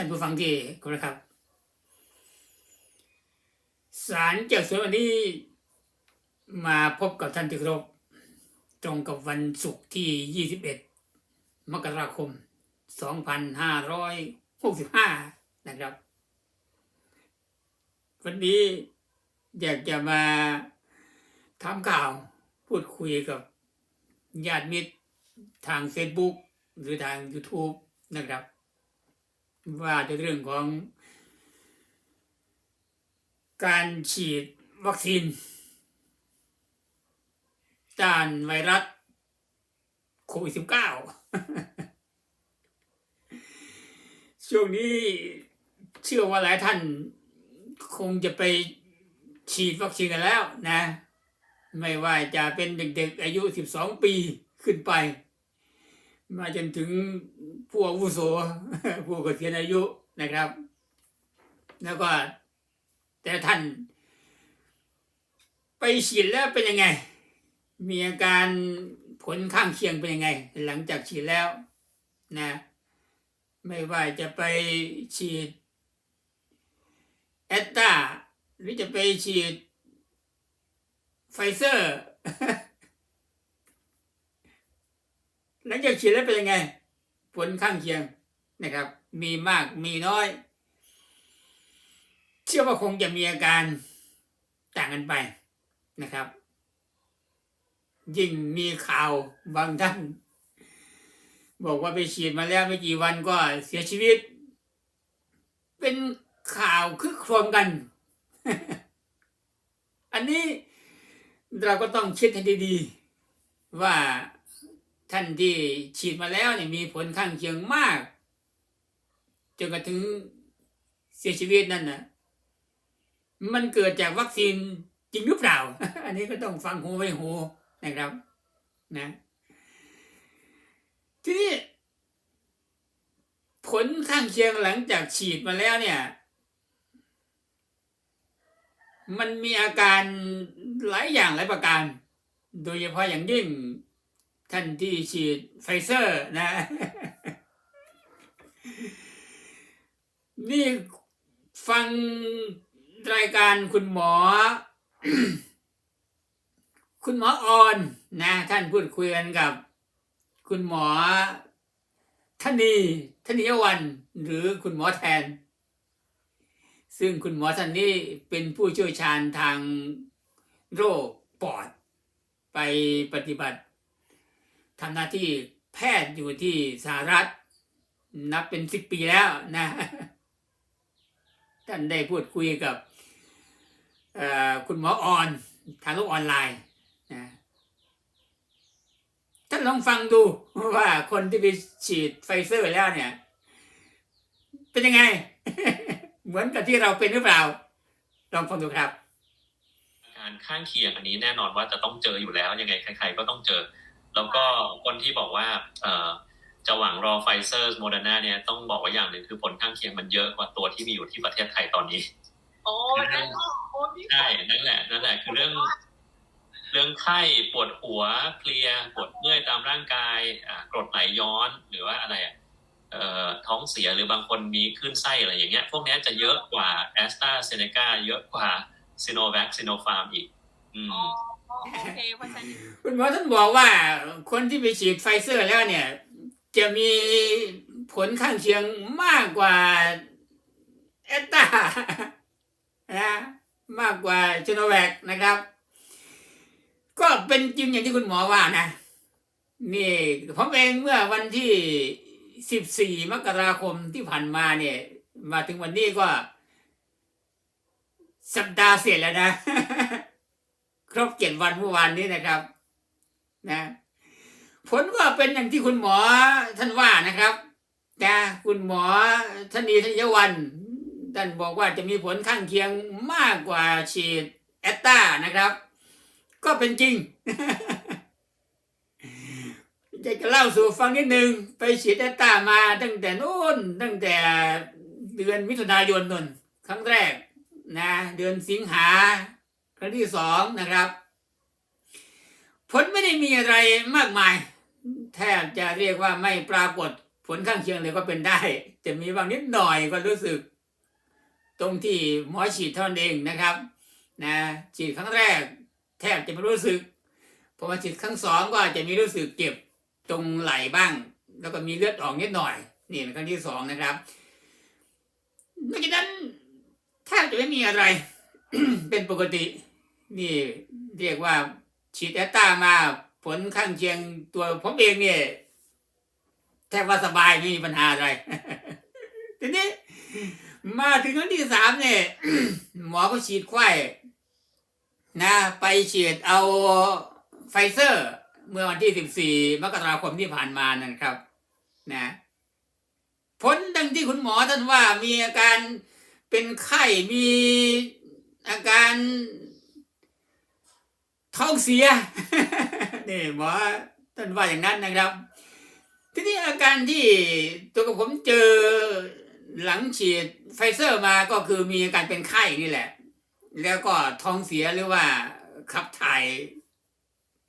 ท่านผู้ฟังที่เคารพครับ สารเจ้าสวนวันนี้มาพบกับท่านที่ครพตรงกับวันศุกร์ที่ 21 มกราคม 2565 นะครับ วันนี้อยากจะมาทำข่าวพูดคุยกับญาติมิตรทาง Facebook หรือทาง YouTube นะครับ ว่าในเรื่องของการฉีดวัคซีนต้านไวรัสโควิด -19 ช่วงนี้เชื่อว่าหลายท่านคงจะไปฉีดวัคซีนกันแล้วนะ ไม่ว่าจะเป็นเด็กๆอายุ 12 ปีขึ้นไป มาจนถึงผู้อาวุโสผู้เกษียณอายุนะครับ แล้วก็ แต่ท่าน ไปฉีดแล้วเป็นยังไง มีอาการผลข้างเคียงเป็นยังไง หลังจากฉีดแล้วนะ ไม่ว่าจะไปฉีดแอตตาหรือจะไปฉีดไฟเซอร์ หลังจากฉีดแล้วเป็นยังไง ผลข้างเคียงนะครับ มีมากมีน้อย เชื่อว่าคงจะมีอาการต่างกันไปนะครับ ยิ่งมีข่าวบางท่านบอกว่าไปฉีดมาแล้วไม่กี่วันก็เสียชีวิต เป็นข่าวคึกโครมกัน อันนี้เราก็ต้องคิดให้ดีๆ ว่า ท่านที่ฉีดมาแล้วเนี่ยมีผลข้างเคียงมากจนกระทั่งเสียชีวิตนั่นนะมันเกิดจากวัคซีนจริงหรือเปล่า อันนี้ก็ต้องฟังหูไว้หูนะครับ นะ ทีนี้ผลข้างเคียงหลังจากฉีดมาแล้วเนี่ย มันมีอาการหลายอย่างหลายประการ โดยเฉพาะอย่างยิ่ง ท่านที่ฉีดไฟเซอร์นะ นี่ฟังรายการคุณหมอ คุณหมอออนนะ ท่านพูดคุยกันกับ คุณหมอธนีธนิยวัน หรือคุณหมอแทน ซึ่งคุณหมอท่านนี้เป็นผู้เชี่ยวชาญทางโรคปอด ไปปฏิบัติ ทำหน้าที่แพทย์อยู่ที่สหรัฐ นับเป็นสิบปีแล้วนะท่านได้พูดคุยกับคุณหมอออนทางโลกออนไลน์นะท่านลองฟังดูว่าคนที่ไปฉีดไฟเซอร์แล้วเนี่ย เป็นยังไง เหมือนกับที่เราเป็นหรือเปล่า ลองฟังดูครับ การข้างเคียงอันนี้แน่นอนว่าจะต้องเจออยู่แล้ว ยังไงใครๆก็ต้องเจอ แล้วก็คนที่บอกว่าเอ่อจะหวังรอไฟเซอร์โมเดอร์นาเนี่ยต้องบอกว่าอย่างหนึ่งคือผลข้างเคียงมันเยอะกว่าตัวที่มีอยู่ที่ประเทศไทยตอนนี้โอ้นั่นเหรอโอ้พี่ใช่นั่นแหละนั่นแหละคือเรื่อง เรื่องไข้ปวดหัวเพลียปวดเมื่อยตามร่างกายอ่ากรดไหลย้อนหรือว่าอะไรอะเอ่อท้องเสียหรือบางคนมีคลื่นไส้อะไรอย่างเงี้ย พวกเนี้ยจะเยอะกว่าแอสตราเซเนกาเยอะกว่าซีโนแวคซีโนฟาร์มอีก อืมอ๋อ โอเคเพราะฉะนั้นคุณหมอท่านบอกว่าคนที่ไปฉีดไฟเซอร์แล้วเนี่ย จะมีผลข้างเคียงมากกว่าแอตตานะมากกว่าชโนแวคนะครับ ก็เป็นจริงอย่างที่คุณหมอว่านะ นี่ผมเองเมื่อวันที่สิบสี่มกราคมที่ผ่านมาเนี่ย มาถึงวันนี้ก็ สัปดาห์เสร็จแล้วนะ ครบเจ็ดวันเมื่อวานนี้นะครับ นะ ผลก็เป็นอย่างที่คุณหมอท่านว่านะครับนะคุณหมอธนีธนยวันท่านบอกว่าจะมีผลข้างเคียงมากกว่าฉีดแอตตานะครับ ก็เป็นจริงจะจะเล่าสู่ฟังนิดนึง ไปฉีดแอตตามาตั้งแต่นู้นตั้งแต่เดือนมิถุนายนนนครั้งแรกนะ เดือนสิงหา ครั้งที่สองนะครับ ผลไม่ได้มีอะไรมากมาย แทบจะเรียกว่าไม่ปรากฏผผลข้างเคียงเลยก็เป็นได้ จะมีบางนิดหน่อยก็รู้สึก ตรงที่หมอฉีดเท่านั้นเองนะครับนะฉีดครั้งแรก แทบจะไม่รู้สึกพอมาฉีดครั้งสองก็อาจจะมีรู้สึกเจ็บตรงไหล่บ้าง แล้วก็มีเลือดออกนิดหน่อยนี่เป็นครั้งที่สองนะครับนอกจากนั้นแทบจะไม่มีอะไร เป็นปกติ นี่เรียกว่าฉีดแอตตามาผลข้างเคียงตัวผมเองเนี่ยแทบว่าสบายไม่มีปัญหาอะไรทีนี้มาถึงครั้งที่สามเนี่ยหมอก็ฉีดไข้นะ ไปฉีดเอาไฟเซอร์ เมื่อวันที่สิบสี่มกราคมที่ผ่านมานั่นครับ นะผลดังที่คุณหมอท่านว่ามีอาการเป็นไข้มีอาการ ท้องเสียนี่หมอท่านว่าอย่างนั้นนะครับ ทีนี้อาการที่ตัวกับผมเจอหลังฉีดไฟเซอร์มาก็คือมีอาการเป็นไข้นี่แหละ แล้วก็ท้องเสียหรือว่าขับถ่าย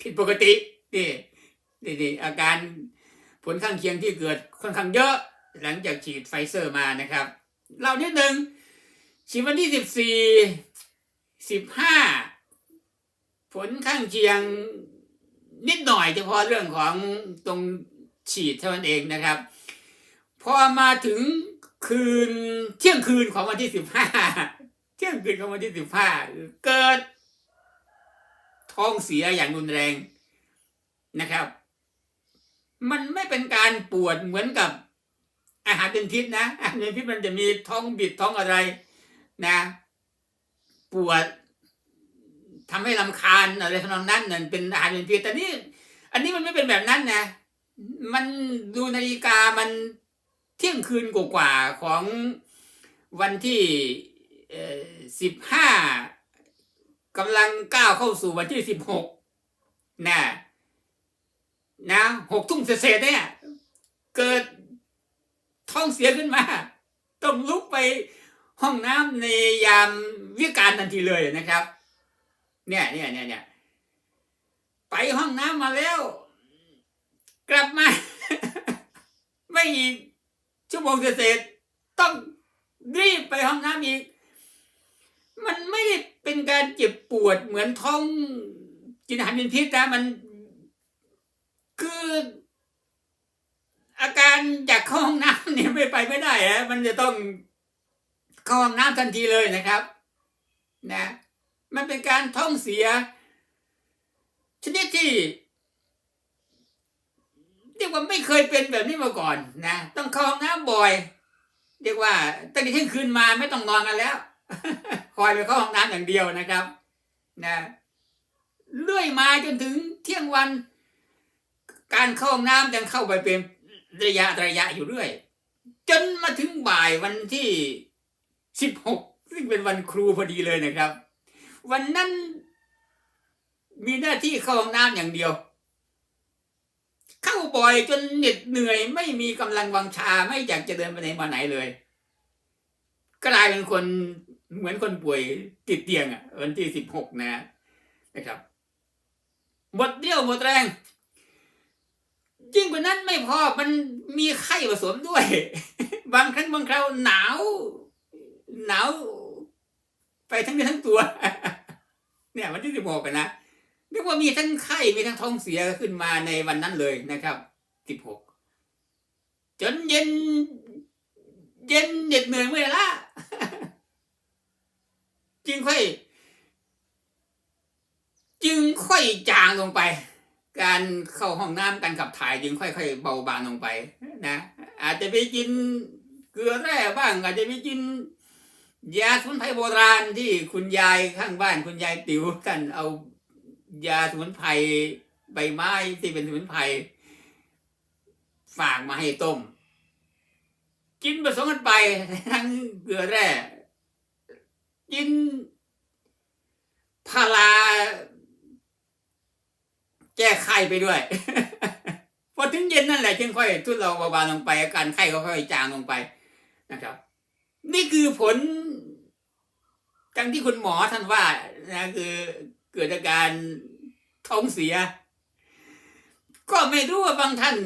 ผิดปกตินี่นี่นี่อาการผลข้างเคียงที่เกิดค่อนข้างเยอะหลังจากฉีดไฟเซอร์มานะครับ เรานิดหนึ่งฉีดวันที่สิบสี่สิบห้า ผลข้างเคียงนิดหน่อยเฉพาะเรื่องของตรงฉีดเท่านั้นเองนะครับ พอมาถึงคืนเที่ยงคืนของวันที่สิบห้าเที่ยงคืนของวันที่สิบห้าเกิด ท้องเสียอย่างรุนแรงนะครับ มันไม่เป็นการปวดเหมือนกับอาหารเป็นพิษนะอาหารเป็นพิษมันจะมีท้องบิดท้องอะไรนะ ปวด ทำให้ลำคาญอะไรทำนองนั้นนั่นเป็นอาหารเป็นพิษแต่นี่อันนี้มันไม่เป็นแบบนั้นนะ มันดูนาฬิกามันเที่ยงคืนกว่าของวันที่สิบห้ากำลังก้าวเข้าสู่วันที่สิบหกนะนะหกทุ่มเศษเนี่ย เกิดท้องเสียขึ้นมา ต้องลุกไปห้องน้ำในยามวิการทันทีเลยนะครับ เนี่ยเนี่ยเนี่ยเนี่ยไปห้องน้ำมาแล้ว กลับมา ไม่อีกชั่วโมงเศษต้องรีบไปห้องน้ำอีก มันไม่ได้เป็นการเจ็บปวดเหมือนท้องกินอาหารเป็นพิษนะมันคืออาการอยากเข้าห้องน้ำเนี่ยไม่ไปไม่ได้ฮะมันจะต้องเข้าห้องน้ำทันทีเลยนะครับ นะ มันเป็นการท้องเสีย ชนิดที่เรียกว่าไม่เคยเป็นแบบนี้มาก่อนนะต้องเข้าห้องน้ำบ่อย เรียกว่าตั้งแต่เที่ยงคืนมาไม่ต้องนอนกันแล้ว คอยไปเข้าห้องน้ำอย่างเดียวนะครับนะเลื่อยมาจนถึงเที่ยงวัน การเข้าห้องน้ำยังเข้าไปเป็นระยะระยะอยู่เรื่อย จนมาถึงบ่ายวันที่สิบหกซึ่งเป็นวันครูพอดีเลยนะครับ วันนั้นมีหน้าที่เข้าห้องน้ำอย่างเดียว เข้าบ่อยจนเหน็ดเหนื่อย ไม่มีกำลังวังชาไม่อยากจะเดินไปไหนมาไหนเลยกลายเป็นคนเหมือนคนป่วยติดเตียงอะวันที่สิบหกนะนะครับหมดเรี่ยวหมดแรงยิ่งกว่านั้นไม่พอมันมีไข้ผสมด้วย บางครั้งบางคราวหนาว หนาว ไปทั้งเนื้อทั้งตัว เนี่ยวันที่สิบหกนะเรียกว่ามีทั้งไข้มีทั้งท้องเสียขึ้นมาในวันนั้นเลยนะครับสิบหกจนเย็น เย็นเหน็ดเหนื่อยเมื่อยล้าจึงค่อย จึงค่อยจางลงไป การเข้าห้องน้ำการขับถ่ายจึงค่อยๆเบาบางลงไป นะอาจจะไปกินเกลือแร่บ้าง อาจจะไปกิน ยาสมุนไพรโบราณที่คุณยายข้างบ้านคุณยายติ๋วท่านเอายาสมุนไพรใบไม้ที่เป็นสมุนไพรฝากมาให้ต้ม กินผสมกันไปทั้งเกลือแร่กินพาราแก้ไข้ไปด้วย พอถึงเย็นนั่นแหละจึงค่อยทุเลาเบาๆลงไปอาการไข้ก็ค่อยจางลงไปนะครับ นี่คือผลดังที่คุณหมอท่านว่านะคือเกิดอาการท้องเสีย ก็ไม่รู้ว่าบางท่าน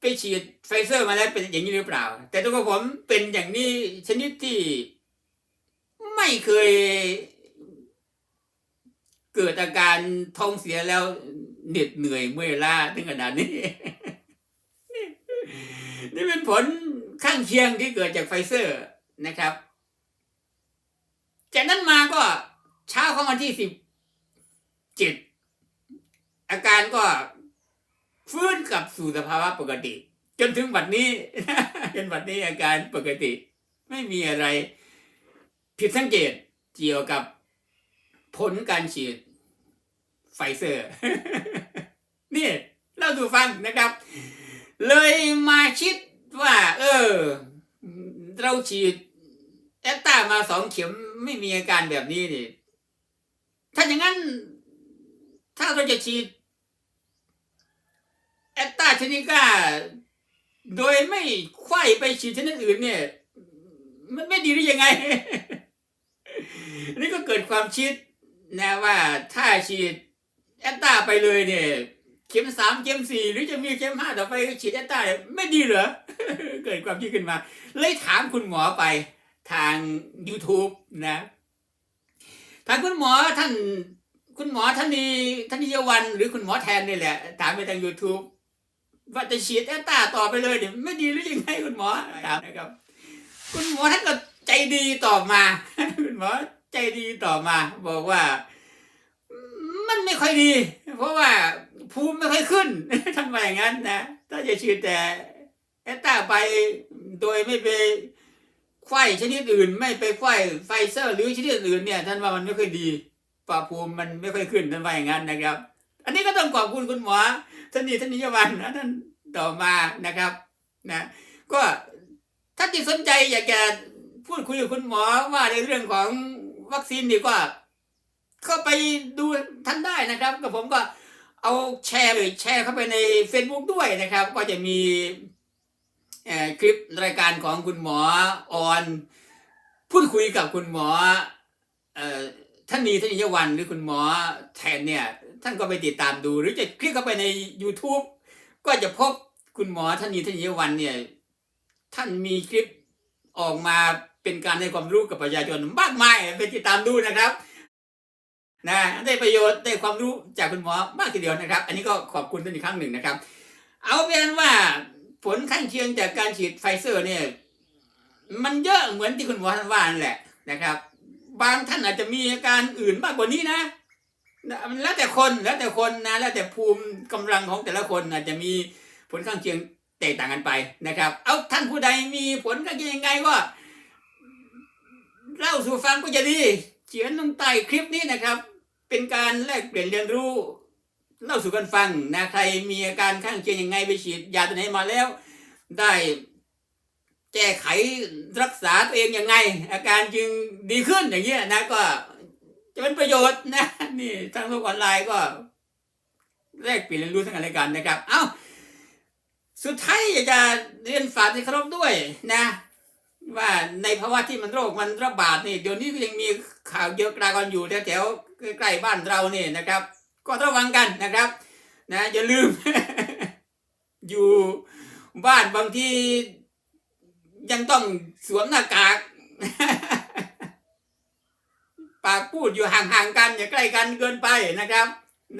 ไปฉีดไฟเซอร์มาแล้วเป็นอย่างนี้หรือเปล่า แต่ตัวผมเป็นอย่างนี้ชนิดที่ไม่เคย เกิดอาการท้องเสียแล้วเหน็ดเหนื่อยเมื่อยล้าถึงขนาดนี้ นี่เป็นผลข้างเคียงที่เกิดจากไฟเซอร์ นะครับ จากนั้นมาก็เช้าของวันที่สิบเจ็ดอาการก็ฟื้นกลับสู่สภาวะปกติ จนถึงบัดนี้จนบัดนี้อาการปกติ ไม่มีอะไร ผิดสังเกตเกี่ยวกับผลการฉีดไฟเซอร์ นี่เล่าสู่ฟังนะครับ เลยมาคิดว่า เออ เราฉีด แอตตามาสองเข็มไม่มีอาการแบบนี้นี่ถ้าอย่างนั้น ถ้าเราจะฉีดแอตตาชนิก้า โดยไม่ไขว้ไปฉีดชนิดอื่น เนี่ย มันไม่ดีหรือยังไง นี่ก็เกิดความคิดนะว่าถ้าฉีดแอตตาไปเลยเนี่ยเข็มสามเข็มสี่หรือจะมีเข็มห้าต่อไปฉีดแอตตาไม่ดีเหรอ เกิดความคิดขึ้นมา เลยถามคุณหมอไป ทาง YouTube นะทางคุณหมอท่านคุณหมอท่านนี้ท่านนิยวัน หรือคุณหมอแทนนี่แหละ ถามไปทาง YouTube ว่าจะฉีดแอตตาต่อไปเลยเนี่ยไม่ดีหรือยังไงคุณหมอถามนะครับ คุณหมอท่านก็ใจดีตอบมา คุณหมอใจดีตอบมา บอกว่า มันไม่ค่อยดี เพราะว่าภูมิไม่ค่อยขึ้นท่านว่าอย่างนั้นนะถ้าจะฉีดแต่แอตตาไปโดยไม่ไป ไข้ชนิดอื่น ไม่ไปไข้ไฟเซอร์ หรือชนิดอื่นเนี่ยท่านว่ามันไม่ค่อยดีปราภูมิมันไม่ค่อยขึ้นท่านว่าอย่างนั้นนะครับ อันนี้ก็ต้องขอบคุณคุณหมอท่านนี้ท่านนิยวันนะท่านต่อมานะครับนะก็ถ้าที่สนใจอยากจะพูดคุยกับคุณหมอว่าในเรื่องของวัคซีนนี่ก็เข้าไปดูท่านได้นะครับกับผมก็เอาแชร์เลยแชร์เข้าไปใน Facebook ด้วยนะครับ ก็จะมี คลิปรายการของคุณหมอออน พูดคุยกับคุณหมอท่านนีท่านนิยวันหรือคุณหมอแทนเนี่ย ท่านก็ไปติดตามดู หรือจะคลิกเข้าไปใน YouTube ก็จะพบคุณหมอท่านนีท่านนิยวันเนี่ย ท่านมีคลิปออกมาเป็นการให้ความรู้กับประชาชนมากมายไปติดตามดูนะครับนะได้ประโยชน์ได้ความรู้จากคุณหมอมากทีเดียวนะครับ อันนี้ก็ขอบคุณท่านอีกครั้งหนึ่งนะครับ เอาเป็นว่า ผลข้างเคียงจากการฉีดไฟเซอร์เนี่ย มันเยอะเหมือนที่คุณหมอท่านว่านแหละนะครับ บางท่านอาจจะมีอาการอื่นมากกว่านี้นะมันแล้วแต่คนแล้วแต่คนนะแล้วแต่ภูมิกำลังของแต่ละคนอาจจะมีผลข้างเคียงแตกต่างกันไปนะครับ เอาท่านผู้ใดมีผลข้างเคียงยังไงก็เล่าสู่ฟังก็จะดี เขียนลงใต้คลิปนี้นะครับ เป็นการแลกเปลี่ยนเรียนรู้ เล่าสู่กันฟังนะใครมีอาการข้างเคียงยังไงไปฉีดยาตัวไหนมาแล้ว ได้แก้ไขรักษาตัวเองยังไง อาการจึงดีขึ้นอย่างเงี้ยนะก็จะเป็นประโยชน์นะนี่ทางโลกออนไลน์ก็แลกเปลี่ยนเรียนรู้ทั้งกันและกันนะครับ เอ้าสุดท้ายอยากจะเรียนฝากที่เคารพด้วยนะ ว่าในภาวะที่มันโรคมันระบาดนี่เดี๋ยวนี้ก็ยังมีข่าวเยอะกรากันอยู่แถวๆใกล้ๆบ้านเราเนี่ยนะครับ ก็ระวังกันนะครับนะอย่าลืม อยู่บ้านบางทียังต้องสวมหน้ากากปากพูดอยู่ห่างๆกันอย่าใกล้กันเกินไปนะครับ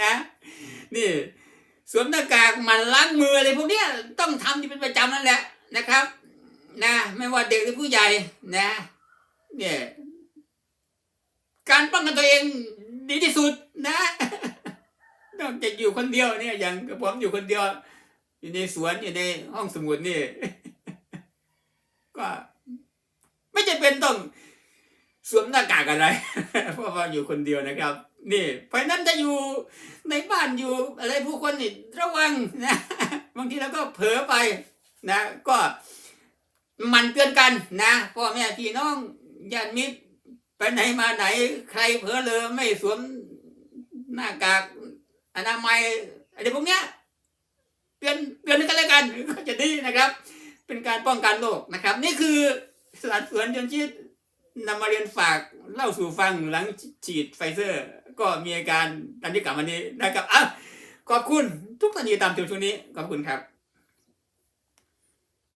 นะ นี่สวมหน้ากากมันล้างมืออะไรพวกเนี้ยต้องทำที่เป็นประจำนั่นแหละนะครับ นะ ไม่ว่าเด็กหรือผู้ใหญ่นะ เนี่ย การป้องกันตัวเองดีที่สุดนะ นอกจากอยู่คนเดียวเนี่ย อย่างผมอยู่คนเดียว อยู่ในสวนอยู่ในห้องสมุดนี่ ก็ ไม่จำเป็นต้องสวมหน้ากากอะไร เพราะว่าอยู่คนเดียวนะครับ นี่เพราะนั้นถ้าอยู่ในบ้านอยู่อะไรผู้คนนี่ระวังนะ บางทีเราก็เผลอไปนะ ก็หมันเตือนกันนะพ่อแม่พี่น้องญาติมิตรไปไหนมาไหน ใครเผลอเลยไม่สวมหน้ากาก อนามัยอะไรพวกเนี้ยเตือนเปลี่ยนกันแล้วกันก็จะดีนะครับ เป็นการป้องกันโรคนะครับ นี่คือสารสวนจนชีดนำมาเรียนฝากเล่าสู่ฟังหลังฉีดไฟเซอร์ ก็มีอาการตามที่กล่าวมานี้นะครับอะขอบคุณทุกท่านที่ตามชมช่วงนี้ขอบคุณครับ